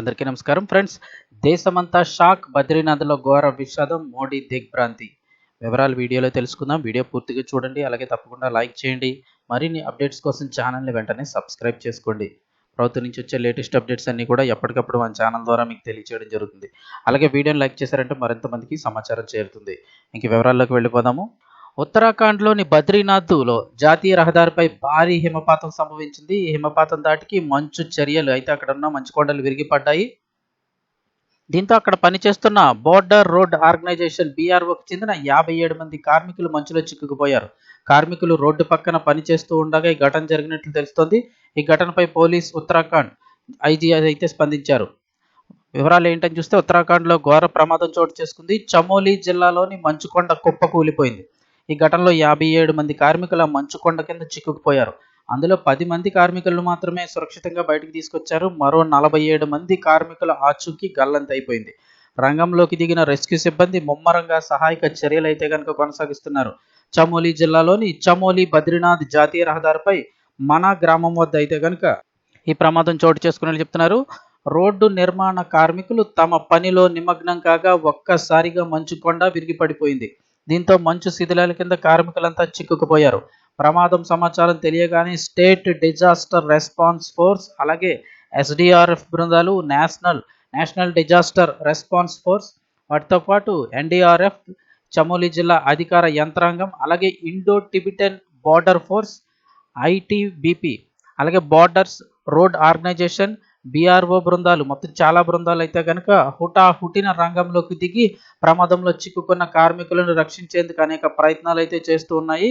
అందరికీ నమస్కారం. ఫ్రెండ్స్ దేశమంతా షాక్ బద్రీనాథ్లో ఘోర విషాదం మోడీ దిగ్భ్రాంతి. వివరాలు వీడియోలో తెలుసుకుందాం. వీడియో పూర్తిగా చూడండి. అలాగే తప్పకుండా లైక్ చేయండి. మరిన్ని అప్డేట్స్ కోసం ఛానల్ని వెంటనే సబ్స్క్రైబ్ చేసుకోండి. ప్రభుత్వం నుంచి వచ్చే లేటెస్ట్ అప్డేట్స్ అన్నీ కూడా ఎప్పటికప్పుడు మన ఛానల్ ద్వారా మీకు తెలియచేయడం జరుగుతుంది. అలాగే వీడియోని లైక్ చేశారంటే మరింత మందికి సమాచారం చేరుతుంది. ఇంక వివరాల్లోకి వెళ్ళిపోదాము. ఉత్తరాఖండ్లోని బద్రీనాథ్లో జాతీయ రహదారిపై భారీ హిమపాతం సంభవించింది. ఈ హిమపాతం దాటికి మంచు చర్యలు అయితే అక్కడ ఉన్న మంచు కొండలు విరిగిపడ్డాయి. దీంతో అక్కడ పనిచేస్తున్న బోర్డర్ రోడ్ ఆర్గనైజేషన్ బీఆర్ఓకి చెందిన యాభై ఏడు మంది కార్మికులు మంచులో చిక్కుకుపోయారు. కార్మికులు రోడ్డు పక్కన పనిచేస్తూ ఉండగా ఈ ఘటన జరిగినట్లు తెలుస్తోంది. ఈ ఘటనపై పోలీస్ ఉత్తరాఖండ్ ఐజీ అయితే స్పందించారు. వివరాలు ఏంటని చూస్తే ఉత్తరాఖండ్లో ఘోర ప్రమాదం చోటు చేసుకుంది. చమోలి జిల్లాలోని మంచుకొండ కుప్ప కూలిపోయింది ఈ ఘటనలో యాభై ఏడు మంది కార్మికుల మంచుకొండ కింద చిక్కుకుపోయారు. అందులో పది మంది కార్మికులను మాత్రమే సురక్షితంగా బయటకు తీసుకొచ్చారు. మరో నలభై ఏడు మంది కార్మికుల ఆచూకీ గల్లంతైపోయింది. రంగంలోకి దిగిన రెస్క్యూ సిబ్బంది ముమ్మరంగా సహాయక చర్యలు అయితే కనుక కొనసాగిస్తున్నారు. చమోలి జిల్లాలోని చమోలి బద్రీనాథ్ జాతీయ రహదారిపై మనా గ్రామం వద్ద అయితే కనుక ఈ ప్రమాదం చోటు చేసుకున్నట్లు చెప్తున్నారు. రోడ్డు నిర్మాణ కార్మికులు తమ పనిలో నిమగ్నం కాగా ఒక్కసారిగా మంచు కొండ విరిగి పడిపోయింది దీంతో మంచు శిథిలాల కింద కార్మికులంతా చిక్కుకుపోయారు. ప్రమాదం సమాచారం తెలియగానే స్టేట్ డిజాస్టర్ రెస్పాన్స్ ఫోర్స్ అలాగే ఎస్డిఆర్ఎఫ్ బృందాలు national national disaster response force వాటితో పాటు ఎన్డీఆర్ఎఫ్ చమోలి జిల్లా అధికార యంత్రాంగం అలాగే Indo Tibetan border force ITBP అలాగే బార్డర్స్ రోడ్ ఆర్గనైజేషన్ బీఆర్ఓ బృందాలు మొత్తం చాలా బృందాలు అయితే కనుక హుటా హుటిన రంగంలోకి దిగి ప్రమాదంలో చిక్కుకున్న కార్మికులను రక్షించేందుకు అనేక ప్రయత్నాలు అయితే చేస్తూ ఉన్నాయి.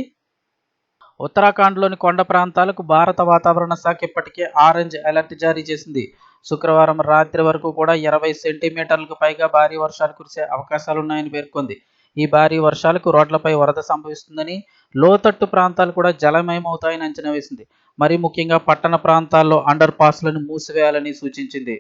ఉత్తరాఖండ్లోని కొండ ప్రాంతాలకు భారత వాతావరణ శాఖ ఇప్పటికే ఆరెంజ్ అలర్ట్ జారీ చేసింది. శుక్రవారం రాత్రి వరకు కూడా ఇరవై సెంటీమీటర్లకు పైగా భారీ వర్షాలు కురిసే అవకాశాలున్నాయని పేర్కొంది. ఈ భారీ వర్షాలకు రోడ్లపై వరద సంభవిస్తుందని లోతట్టు ప్రాంతాలు కూడా జలమయమవుతాయని అంచనా వేసింది. మరి ముఖ్యంగా పట్టణ ప్రాంతాల్లో అండర్ పాస్లను మూసివేయాలని సూచించింది.